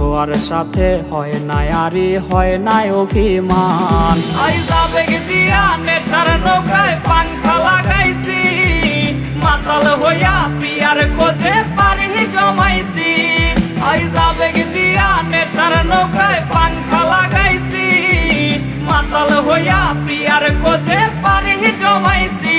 ধোয়ার সাথে হয় নাই আরি হয় নাই অভিমান। নেশার নৌকায় পাংখা লাগাইছি। মাতাল হইয়া পিয়ার কোজে পারি জমাইছি। আইজাবেগ দিয়া নেশার নৌকায় পাংখা লাগাইছি। মাতাল হইয়া পিয়ার কোজে পারি জমাইছি।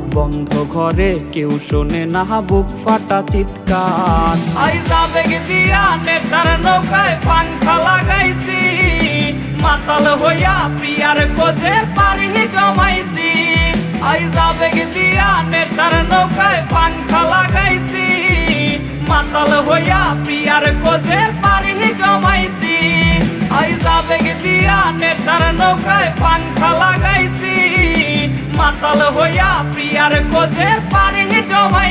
বন্ধ ঘরে কেউ শোনে না, বুক ফাটা চিৎকার। আইজাবেগ দিয়া নেশার নৌকায় পাংখা লাগাইছি। মাতাল হইয়া পিয়ার কোজে পারি জমাইছি। আইজাবেগ দিয়া নেশার নৌকায় পাংখা লাগাইছি। মাতাল হইয়া পিয়ার কোজে পারি জমাইছি। আইজাবেগ দিয়া নেশার নৌকায় মাতাল হইয়া প্রিয়ার কোজে পারে জমাইছি